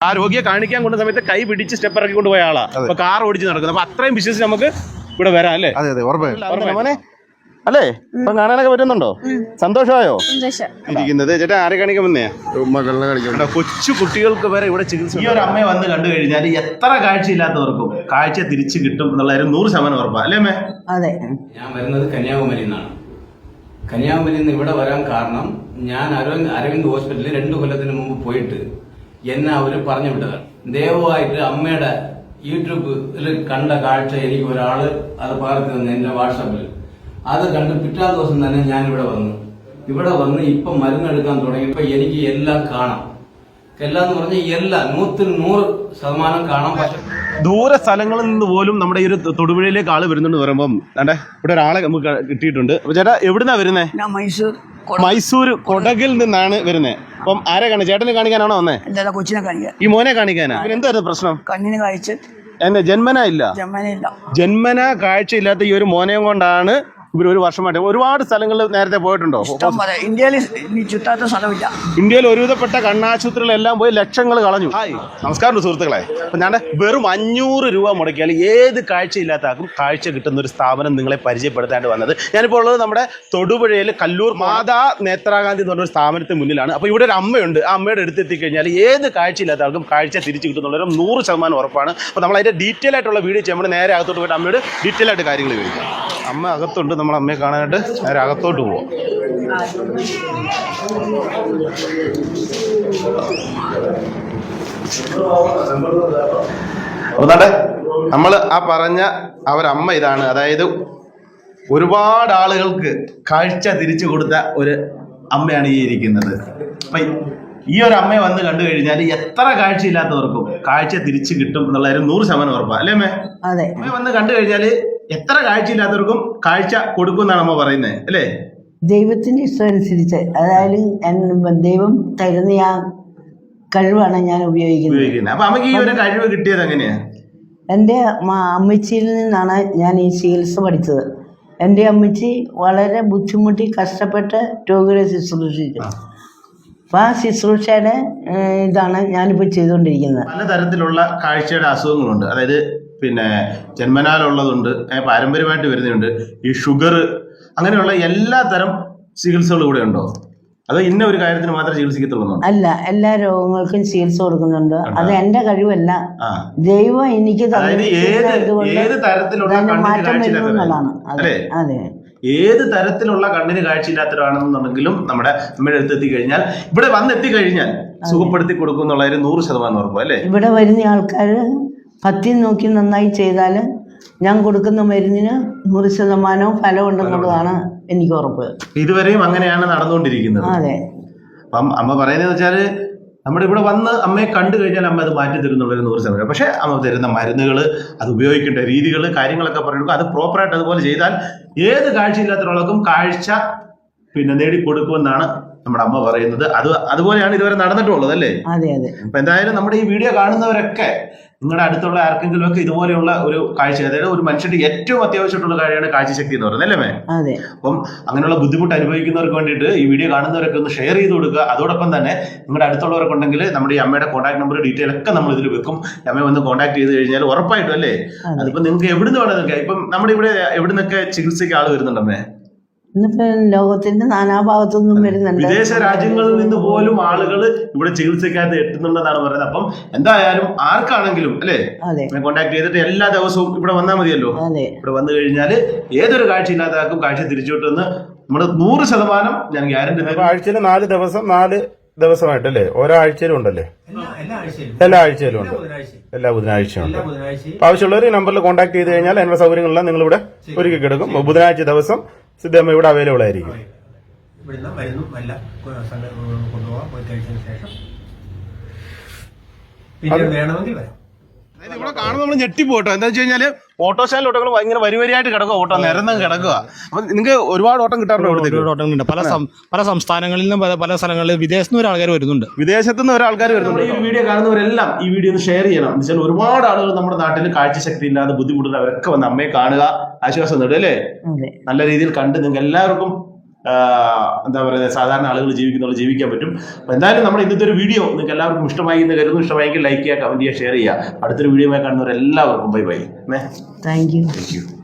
ആ രോഗിയെ കാണിക്കാൻ കൊണ്ട സമയത്ത് കൈ പിടിച്ച് സ്റ്റെപ്പ് ഇറക്കി കൊണ്ടുപോയ ആളാ. അപ്പൊ കാർ ഓടിച്ച് നടക്കുന്നത് അപ്പൊ അത്രയും വിശ്വസിച്ച് നമുക്ക് ഇവിടെ വരാം അല്ലേ? അതെ അതെ ഉറപ്പായും. അല്ലേ? ഇപ്പൊ കാണാനൊക്കെ പറ്റുന്നുണ്ടോ? സന്തോഷമായോ? സന്തോഷം. ഇരിക്കുന്നത്. ചേട്ടാ ആരെ കാണിക്കാൻ വന്നേ? കൊച്ചു കുട്ടികൾക്ക് വരെ ഇവിടെ ചികിത്സ ഈ ഒരു അമ്മയെ വന്ന് കണ്ടു കഴിഞ്ഞാൽ എത്ര കാഴ്ചയില്ലാത്തവർക്കും കാഴ്ച തിരിച്ചു കിട്ടും എന്നുള്ള ഒരു നൂറ് ശതമാനം ഉറപ്പാ അല്ലേ അമ്മേ? അതെ. ഞാൻ വരുന്നത് കന്യാകുമാരിയിൽ നിന്നാണ്. കന്യാകുമാരിയിൽ നിന്ന് ഇവിടെ വരാൻ കാരണം ഞാൻ അരവിന്ദ് അരവിന്ദ് ഹോസ്പിറ്റലിൽ രണ്ടു കൊല്ലത്തിന് മുമ്പ് പോയിട്ട് എന്നെ അവർ പറഞ്ഞു വിട്ടത്. ദയവായിട്ട് അമ്മയുടെ യൂട്യൂബിൽ കണ്ട കാഴ്ച എനിക്ക് ഒരാൾ അത് പകർത്തി തന്നു എന്റെ വാട്സാപ്പിൽ അത് കണ്ട് പിറ്റാ ദിവസം തന്നെ ഞാൻ ഇവിടെ വന്നു. ഇവിടെ വന്ന് ഇപ്പൊ മരുന്നെടുക്കാൻ തുടങ്ങിയപ്പോ എനിക്ക് എല്ലാം കാണാം. എല്ലാം എന്ന് പറഞ്ഞാൽ എല്ലാം നൂറ്റി നൂറ് ശതമാനം കാണാം. പക്ഷെ ദൂര സ്ഥലങ്ങളിൽ നിന്ന് പോലും നമ്മുടെ ഈ ഒരു തൊടുപുഴയിലേക്ക് ആൾ വരുന്നുണ്ട് പറയുമ്പം അതെ ഇവിടെ ഒരാളെ നമുക്ക് കിട്ടിയിട്ടുണ്ട്. അപ്പൊ ചേട്ടാ എവിടുന്നാ വരുന്നേ? മൈസൂർ മൈസൂർ കൊടകിൽ നിന്നാണ് വരുന്നത് അപ്പം ആരെ കാണി? ചേട്ടനെ കാണിക്കാനാണോ വന്നേ? കൊച്ചിനെ കാണിക്കാൻ ഈ മോനെ കാണിക്കാനാ? എന്തായിരുന്നു പ്രശ്നം? കണ്ണിന് കാഴ്ച. എന്നെ ജന്മന ഇല്ല. ജന്മന കാഴ്ചയില്ലാത്ത ഈ ഒരു മോനെയും കൊണ്ടാണ് ഇവർ ഒരു വർഷമായിട്ട്. ഒരുപാട് സ്ഥലങ്ങളിൽ നേരത്തെ പോയിട്ടുണ്ടോ? ഇഷ്ടം പോലെ. ഇന്ത്യയിൽ ഇനി ചുറ്റാത്ത സ്ഥലമില്ല. ഇന്ത്യയിൽ ഒരുവിധപ്പെട്ട കണ്ണാശുപത്രികളെല്ലാം പോയി ലക്ഷങ്ങൾ കളഞ്ഞു. ഹായ്. നമസ്കാരം സുഹൃത്തുക്കളെ. അപ്പൊ ഞാൻ വെറും അഞ്ഞൂറ് രൂപ മുടക്കിയാൽ ഏത് കാഴ്ചയില്ലാത്ത ആക്കും കാഴ്ച കിട്ടുന്ന ഒരു സ്ഥാപനം നിങ്ങളെ പരിചയപ്പെടുത്താണ്ട് വന്നത്. ഞാനിപ്പോൾ ഉള്ളത് നമ്മുടെ തൊടുപുഴയിൽ കല്ലൂർ മാതാ നേത്രാഗാന്ധി എന്ന് പറഞ്ഞൊരു സ്ഥാപനത്തിന് മുന്നിലാണ്. അപ്പോൾ ഇവിടെ ഒരു അമ്മയുണ്ട്. ആ അമ്മയുടെ അടുത്തെത്തി കഴിഞ്ഞാൽ ഏത് കാഴ്ചയില്ലാത്ത ആൾക്കും കാഴ്ച തിരിച്ചു കിട്ടുന്നുള്ളൊരു നൂറ് ശതമാനം ഉറപ്പാണ്. അപ്പോൾ നമ്മൾ അതിന്റെ ഡീറ്റെയിൽ ആയിട്ടുള്ള വീഡിയോ ചെയ്യുമ്പോൾ നേരെ അകത്തോട്ട് പോയിട്ട് അമ്മയോട് ഡീറ്റെയിൽ ആയിട്ട് കാര്യങ്ങൾ ചോദിക്കാം. അമ്മ അകത്തുണ്ട് നമ്മൾ അമ്മയെ കാണാനായിട്ട് നേരെ അകത്തോട്ട് പോവാം. അതെ നമ്മൾ ആ പറഞ്ഞ അവരമ്മ ഇതാണ്. അതായത് ഒരുപാട് ആളുകൾക്ക് കാഴ്ച തിരിച്ചു കൊടുത്ത ഒരു അമ്മയാണ് ഈ ഇരിക്കുന്നത്. അപ്പൊ ഈ ഒരു അമ്മയെ വന്ന് കണ്ടു കഴിഞ്ഞാൽ എത്ര കാഴ്ചയില്ലാത്തവർക്കും കാഴ്ച തിരിച്ചു കിട്ടും എന്നുള്ള നൂറ് ശതമാനം ഉറപ്പാ. അല്ലേ അമ്മേ? അമ്മയെ വന്ന് കണ്ടു കഴിഞ്ഞാൽ എത്ര കാഴ്ചയില്ലാത്തവർക്കും കാഴ്ച കൊടുക്കുന്നാണ് നമ്മൾ അമ്മ പറയുന്നത് അല്ലേ? ദൈവത്തിന്റെ ഇഷ്ടം അനുസരിച്ച് അതായത് ദൈവം തരുന്ന ആ കഴിവാണ് ഞാൻ ഉപയോഗിക്കുന്നത്. അപ്പൊ അമ്മയ്ക്ക് ഈ ഒരു കഴിവ് കിട്ടിയത് എങ്ങനെയാ? എന്റെ അമ്മച്ചിയിൽ നിന്നാണ് ഞാൻ ഈ ചികിത്സ പഠിച്ചത്. എന്റെ അമ്മച്ചി വളരെ ബുദ്ധിമുട്ടി കഷ്ടപ്പെട്ട് രോഗികളെ ശുശ്രൂഷിച്ചു അപ്പൊ ആ ശുശ്രൂഷയുടെ ഇതാണ് ഞാനിപ്പോൾ ചെയ്തുകൊണ്ടിരിക്കുന്നത്. പലതരത്തിലുള്ള കാഴ്ചയുടെ അസുഖങ്ങളുണ്ട്. അതായത് പിന്നെ ജന്മനാലുള്ളതുണ്ട് പാരമ്പര്യമായിട്ട് വരുന്നുണ്ട് ഈ ഷുഗർ അങ്ങനെയുള്ള എല്ലാ തരം ചികിത്സകളും ഇവിടെ ഉണ്ടോ? അത് ഇന്ന ഒരു കാര്യത്തിന് മാത്രമേ ചികിത്സിക്കത്തുള്ളൂ അല്ല എല്ലാ രോഗങ്ങൾക്കും ചികിത്സ കൊടുക്കുന്നുണ്ട്. അത് എന്റെ കഴിവല്ല. ദൈവം എനിക്ക് ഏത് തരത്തിലുള്ള മാറ്റം അതെ ഏത് തരത്തിലുള്ള കണ്ണിന് കാഴ്ചയില്ലാത്തവരാണെന്നുണ്ടെങ്കിലും നമ്മുടെ നമ്മുടെ അടുത്ത് എത്തിക്കഴിഞ്ഞാൽ ഇവിടെ വന്നെത്തി കഴിഞ്ഞാൽ സുഖപ്പെടുത്തി കൊടുക്കും എന്നുള്ള ഒരു നൂറ് ശതമാനം ഉറപ്പ് അല്ലേ? ഇവിടെ വരുന്ന ആൾക്കാർ പത്തി നോക്കി നന്നായി ചെയ്താൽ ഞാൻ കൊടുക്കുന്ന മരുന്നിന് നൂറ് ശതമാനവും ഫലമുണ്ടെന്നുള്ളതാണ് എനിക്ക് ഉറപ്പ്. ഇതുവരെയും അങ്ങനെയാണ് നടന്നുകൊണ്ടിരിക്കുന്നത്. അതെ. അപ്പം അമ്മ പറയുന്നത് വെച്ചാൽ നമ്മുടെ ഇവിടെ വന്ന് അമ്മയെ കണ്ടു കഴിഞ്ഞാൽ അമ്മ അത് മാറ്റി തരുന്നുള്ളൊരു നൂറ് ശതമാനം. പക്ഷേ അമ്മ തരുന്ന മരുന്നുകൾ അത് ഉപയോഗിക്കേണ്ട രീതികൾ കാര്യങ്ങളൊക്കെ പറയുമ്പോൾ അത് പ്രോപ്പറായിട്ട് അതുപോലെ ചെയ്താൽ ഏത് കാഴ്ചയില്ലാത്തവർക്കും കാഴ്ച പിന്നെ നേടിക്കൊടുക്കുമെന്നാണ് നമ്മുടെ അമ്മ പറയുന്നത്. അത് അതുപോലെയാണ് ഇതുവരെ നടന്നിട്ടുള്ളത് അല്ലേ? അതെ അതെ. അപ്പൊ എന്തായാലും നമ്മുടെ ഈ വീഡിയോ കാണുന്നവരൊക്കെ നിങ്ങളുടെ അടുത്തുള്ള ആർക്കെങ്കിലും ഒക്കെ ഇതുപോലെയുള്ള ഒരു കാഴ്ച അതായത് ഒരു മനുഷ്യന്റെ ഏറ്റവും അത്യാവശ്യമായിട്ടുള്ള കാര്യമാണ് കാഴ്ചശക്തി എന്ന് പറയുന്നത് അല്ലേ അതെ. അപ്പം അങ്ങനെയുള്ള ബുദ്ധിമുട്ട് അനുഭവിക്കുന്നവർക്ക് വേണ്ടിയിട്ട് ഈ വീഡിയോ കാണുന്നവരൊക്കെ ഒന്ന് ഷെയർ ചെയ്ത് കൊടുക്കുക. അതോടൊപ്പം തന്നെ നിങ്ങളുടെ അടുത്തുള്ളവർക്ക് ഉണ്ടെങ്കിൽ നമ്മുടെ ഈ അമ്മയുടെ കോൺടാക്ട് നമ്പർ ഡീറ്റെയിൽ ഒക്കെ നമ്മൾ ഇതിൽ വെക്കും. അമ്മയെ വന്ന് കോൺടാക്ട് ചെയ്ത് കഴിഞ്ഞാൽ ഉറപ്പായിട്ടും അല്ലേ? അതിപ്പോ നിങ്ങൾക്ക് എവിടുന്ന് വേണം നിൽക്കാം ഇപ്പം നമ്മുടെ ഇവിടെ എവിടുന്നൊക്കെ ചികിത്സയ്ക്ക് ആൾ വരുന്നുണ്ടമ്മേ ഇന്നിപ്പോ ലോകത്തിന്റെ നാനാഭാഗത്തു നിന്നും വരുന്നുണ്ട്. വിദേശ രാജ്യങ്ങളിൽ നിന്ന് പോലും ആളുകൾ ഇവിടെ ചികിത്സയ്ക്കായിട്ട് എത്തുന്നുണ്ടെന്നാണ് പറയുന്നത്. അപ്പം എന്തായാലും ആർക്കാണെങ്കിലും അല്ലേ? കോണ്ടാക്ട് ചെയ്തിട്ട് എല്ലാ ദിവസവും ഇവിടെ വന്നാൽ മതിയല്ലോ? ഇവിടെ വന്നു കഴിഞ്ഞാൽ ഏതൊരു കാഴ്ച ഇല്ലാത്ത ആൾക്കും കാഴ്ച തിരിച്ചു കിട്ടുമെന്ന് നമ്മൾ നൂറ് ശതമാനം ഞാൻ ഗ്യാരണ്ടി ആഴ്ചയിൽ നാല് ദിവസം നാല് ദിവസമായിട്ടല്ലേ? അല്ലേ ഒരാഴ്ചയിലും ഉണ്ടല്ലേ എല്ലാ ആഴ്ചയിലും ഉണ്ട്. എല്ലാ ബുധനാഴ്ചയും ഉണ്ട്. അപ്പൊ ആവശ്യമുള്ളവർ ഈ നമ്പറിൽ കോൺടാക്ട് ചെയ്ത് കഴിഞ്ഞാൽ അതിനുള്ള സൗകര്യങ്ങളെല്ലാം നിങ്ങൾ ഇവിടെ ഒരുക്കി കിടക്കും ബുധനാഴ്ച ദിവസം സിദ്ധമ്മ ഇവിടെ അവൈലബിൾ ആയിരിക്കും. ഇവിടുന്ന് മരുന്നും എല്ലാം കൊണ്ടുപോകാൻ പോയി കഴിച്ചതിന് ശേഷം. പിന്നെ വേണമെങ്കിൽ വരാം. ഇവിടെ കാണുമ്പോൾ നമ്മൾ ഞെട്ടിപ്പോട്ടോ എന്താ വെച്ച് കഴിഞ്ഞാൽ ഓട്ടോ സ്റ്റാൻഡിലോട്ടങ്ങൾ ഭയങ്കര വരിവരിയായിട്ട് കിടക്കുക ഓട്ടോ നിരന്ന് കിടക്കുക അപ്പൊ നിങ്ങൾക്ക് ഒരുപാട് ഓട്ടം കിട്ടാറുണ്ട് ഒരുപാട് ഓട്ടങ്ങളുണ്ട് പല പല സംസ്ഥാനങ്ങളിൽ നിന്നും പല- പല സ്ഥലങ്ങളിൽ വിദേശത്തു നിന്ന് ഒരാൾക്കാർ വരുന്നുണ്ട്. വിദേശത്തു നിന്ന് ഒരാൾക്കാർ വരുന്നുണ്ട് ഈ വീഡിയോ കാണുന്നവരെല്ലാം ഈ വീഡിയോ ഒന്ന് ഷെയർ ചെയ്യണം. എന്ന് വെച്ചാൽ ഒരുപാട് ആളുകൾ നമ്മുടെ നാട്ടിൽ കാഴ്ചശക്തി ഇല്ലാതെ ബുദ്ധിമുട്ടുന്നവരൊക്കെ വന്ന് അമ്മയെ കാണുക ആശ്വാസം നേടുക അല്ലേ? അതെ. നല്ല രീതിയിൽ കണ്ട് നിങ്ങൾക്ക് എല്ലാവർക്കും എന്താ പറയുക സാധാരണ ആളുകൾ ജീവിക്കുന്ന ജീവിക്കാൻ പറ്റും. അപ്പോൾ എന്തായാലും നമ്മുടെ ഇന്നത്തെ ഒരു വീഡിയോ നിങ്ങൾക്ക് എല്ലാവർക്കും ഇഷ്ടമായി എന്ന് കരുതുന്നു. ഇഷ്ടമായെങ്കിൽ ലൈക്ക് ചെയ്യുക കമന്റ് ചെയ്യുക ഷെയർ ചെയ്യുക. അടുത്തൊരു video കാണുന്നവരെല്ലാവർക്കും bye bye thank you thank you